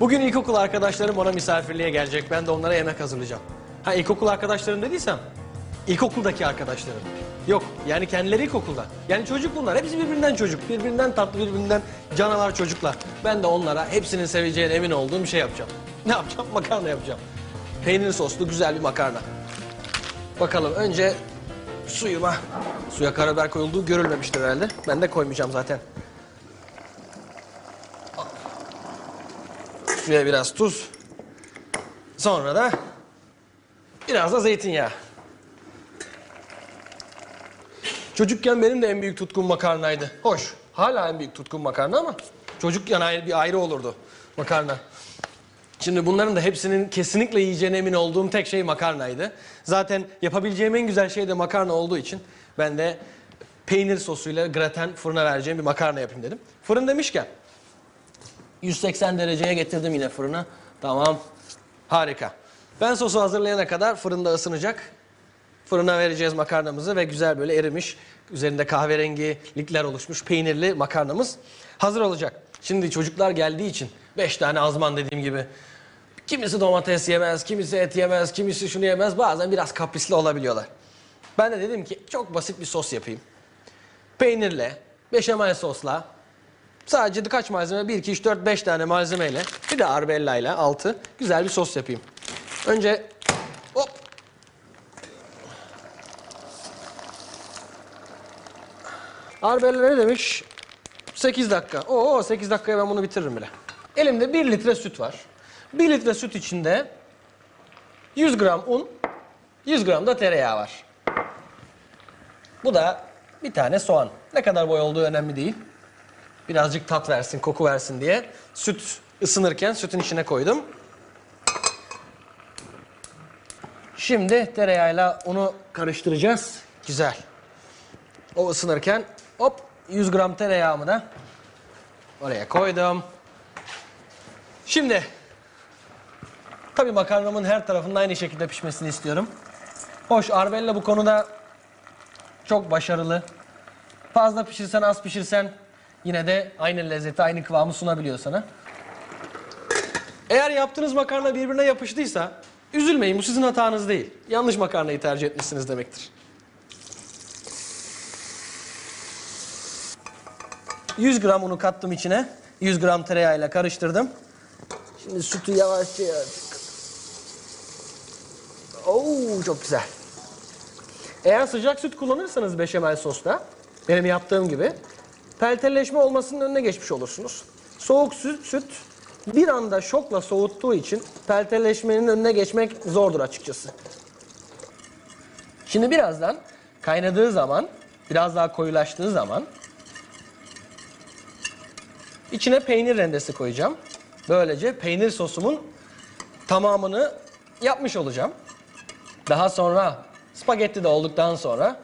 Bugün ilkokul arkadaşlarım bana misafirliğe gelecek. Ben de onlara yemek hazırlayacağım. Ha ilkokul arkadaşlarım dediysem ilkokuldaki arkadaşlarım. Yok yani kendileri ilkokulda. Yani çocuk bunlar. Hepsi birbirinden çocuk. Birbirinden tatlı, birbirinden canavar çocuklar. Ben de onlara hepsinin seveceğine emin olduğum bir şey yapacağım. Ne yapacağım? Makarna yapacağım. Peynir soslu güzel bir makarna. Bakalım önce suyuma. Suya karabiber koyulduğu görülmemiştir herhalde. Ben de koymayacağım zaten. Suya biraz tuz. Sonra da biraz da zeytinyağı. Çocukken benim de en büyük tutkum makarnaydı. Hoş. Hala en büyük tutkum makarna ama çocukken ayrı bir ayrı olurdu makarna. Şimdi bunların da hepsinin kesinlikle yiyeceğine emin olduğum tek şey makarnaydı. Zaten yapabileceğim en güzel şey de makarna olduğu için ben de peynir sosuyla graten fırına vereceğim bir makarna yapayım dedim. Fırın demişken 180 dereceye getirdim yine fırına. Tamam. Harika. Ben sosu hazırlayana kadar fırında ısınacak. Fırına vereceğiz makarnamızı ve güzel böyle erimiş, üzerinde kahverengilikler oluşmuş peynirli makarnamız hazır olacak. Şimdi çocuklar geldiği için 5 tane azman dediğim gibi kimisi domates yemez, kimisi et yemez, kimisi şunu yemez. Bazen biraz kaprisli olabiliyorlar. Ben de dedim ki çok basit bir sos yapayım. Peynirle, beşamel sosla, Sadece kaç malzeme? 1, 2, 3, 4, 5 tane malzemeyle bir de arbella ile altı güzel bir sos yapayım. Önce hop. Arbella ne demiş? 8 dakika. Oo 8 dakikaya ben bunu bitiririm bile. Elimde 1 litre süt var. 1 litre süt içinde 100 gram un, 100 gram da tereyağı var. Bu da bir tane soğan. Ne kadar boy olduğu önemli değil. Birazcık tat versin, koku versin diye süt ısınırken sütün içine koydum. Şimdi tereyağıyla unu karıştıracağız. Güzel. O ısınırken hop 100 gram tereyağımı da oraya koydum. Şimdi tabii makarnamın her tarafının aynı şekilde pişmesini istiyorum. Hoş Arbella bu konuda çok başarılı. Fazla pişirsen az pişirsen yine de aynı lezzeti aynı kıvamı sunabiliyor sana. Eğer yaptığınız makarna birbirine yapıştıysa üzülmeyin bu sizin hatanız değil. Yanlış makarnayı tercih etmişsiniz demektir. 100 gram unu kattım içine. 100 gram tereyağıyla karıştırdım. Şimdi sütü yavaşça yavaşça. Oo çok güzel. Eğer sıcak süt kullanırsanız beşamel sosta, benim yaptığım gibi, pelteleşme olmasının önüne geçmiş olursunuz. Soğuk süt, süt bir anda şokla soğuttuğu için pelteleşmenin önüne geçmek zordur açıkçası. Şimdi birazdan kaynadığı zaman, biraz daha koyulaştığı zaman içine peynir rendesi koyacağım. Böylece peynir sosumun tamamını yapmış olacağım. Daha sonra spagetti de olduktan sonra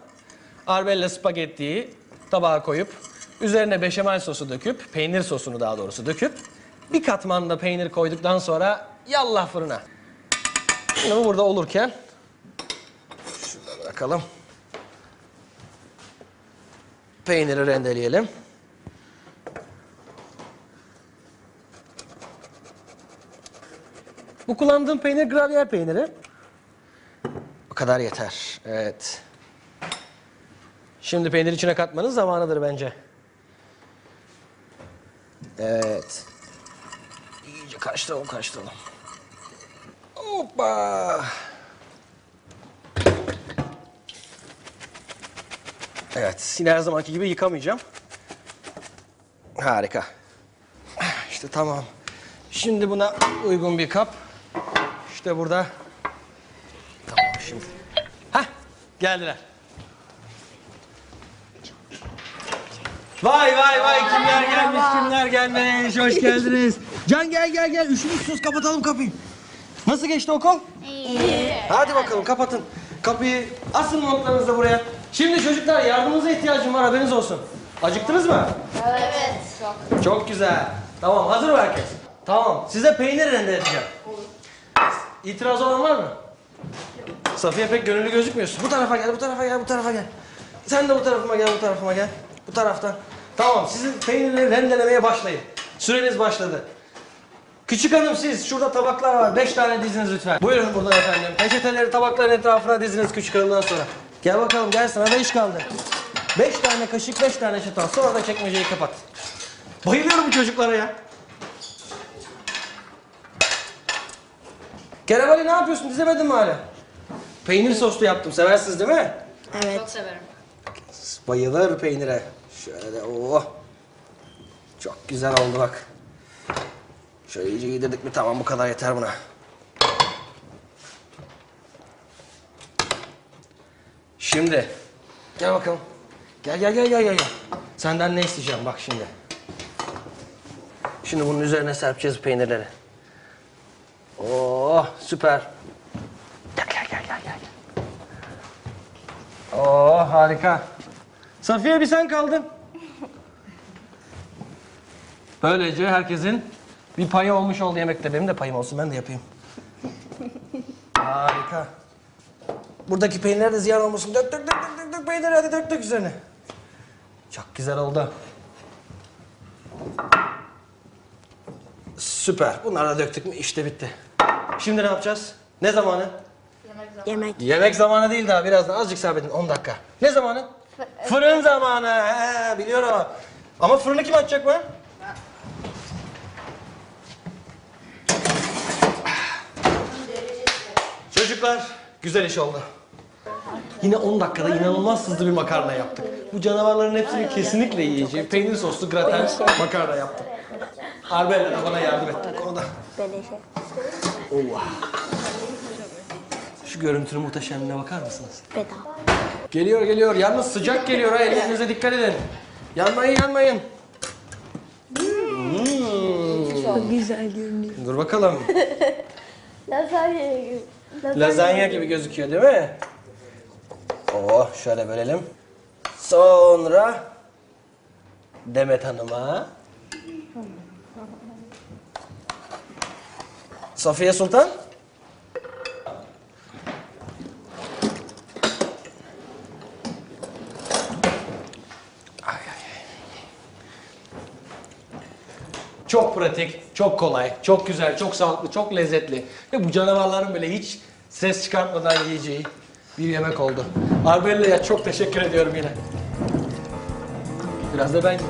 arbella spagettiyi tabağa koyup üzerine beşamel sosu döküp peynir sosunu daha doğrusu döküp bir katman da peynir koyduktan sonra yallah fırına. Şimdi bu burada olurken şurada bırakalım. Peyniri rendeleyelim. Bu kullandığım peynir gravyer peyniri. Bu kadar yeter. Evet. Şimdi peynir içine katmanın zamanıdır bence. Evet. İyice karıştıralım karıştıralım. Hoppa. Evet. Yine her zamanki gibi yıkamayacağım. Harika. İşte tamam. Şimdi buna uygun bir kap. İşte burada. Tamam şimdi. Hah geldiler. Vay vay vay kimler gelmiş kimler gelmiş hoş geldiniz. Can gel gel gel üşümüşsünüz kapatalım kapıyı. Nasıl geçti okul? İyi. Hadi bakalım kapatın. Kapıyı asın montlarınızı da buraya. Şimdi çocuklar yardımınıza ihtiyacım var haberiniz olsun. Acıktınız mı? Evet. Çok. Çok güzel. Tamam hazır mı herkes? Tamam size peynir rende edeceğim. İtiraz olan var mı? Safiye pek gönüllü gözükmüyorsun. Bu tarafa gel, bu tarafa gel, bu tarafa gel. Sen de bu tarafıma gel, bu tarafıma gel. Bu taraftan. Tamam, sizin peynirleri rendelemeye başlayın. Süreniz başladı. Küçük hanım siz şurada tabaklar var. Beş tane diziniz lütfen. Buyurun buradan efendim. Peçeteleri tabakların etrafına diziniz küçük hanımdan sonra. Gel bakalım gel sana beş kaldı. Beş tane kaşık, beş tane çatal. Sonra da çekmeceyi kapat. Bayılıyorum bu çocuklara ya. Kerem Ali ne yapıyorsun? Dizemedin mi hala? Peynir soslu yaptım. Seversiniz değil mi? Çok severim. Bayılır peynire. Şöyle oh. Çok güzel oldu bak. Şöyle iyice yedirdik mi tamam bu kadar yeter buna. Şimdi gel bakalım. Gel gel gel gel. gel. Senden ne isteyeceğim bak şimdi. Şimdi bunun üzerine serpeceğiz peynirleri. Oh süper. Gel gel gel gel gel. Oh harika. Safiye bir sen kaldın. Böylece herkesin bir payı olmuş oldu yemekte. Benim de payım olsun ben de yapayım. Harika. Buradaki peynirler de ziyan olmasın. Dök dök dök dök dök, dök peyniri hadi dök dök üzerine. Çok güzel oldu. Süper. Bunları da döktük mü işte bitti. Şimdi ne yapacağız? Ne zamanı? Yemek. Yemek zamanı değil daha birazdan azıcık sabredin 10 dakika. Ne zamanı? Fırın zamanı. He, biliyorum. Ama fırını kim açacak mı? Çocuklar güzel iş oldu. Yine 10 dakikada inanılmaz hızlı bir makarna yaptık. Bu canavarların hepsini kesinlikle yiyeceği peynir soslu graten makarna yaptık. Arbella da bana yardım etti bu konuda. Oha. Şu görüntünün muhteşemliğine bakar mısınız? Bedava. Geliyor geliyor. Yalnız sıcak geliyor ha. Ellerinize dikkat edin. Yanmayın yanmayın. Hmm. Güzel görünüyor. Dur bakalım. Lazanya gibi. Lazanya gibi gözüküyor değil mi? Oh şöyle bölelim. Sonra Demet Hanım'a. Safiye Sultan. Çok pratik, çok kolay, çok güzel, çok sağlıklı, çok lezzetli. Ve bu canavarların böyle hiç ses çıkartmadan yiyeceği bir yemek oldu. Arbella'ya çok teşekkür ediyorum yine. Biraz da ben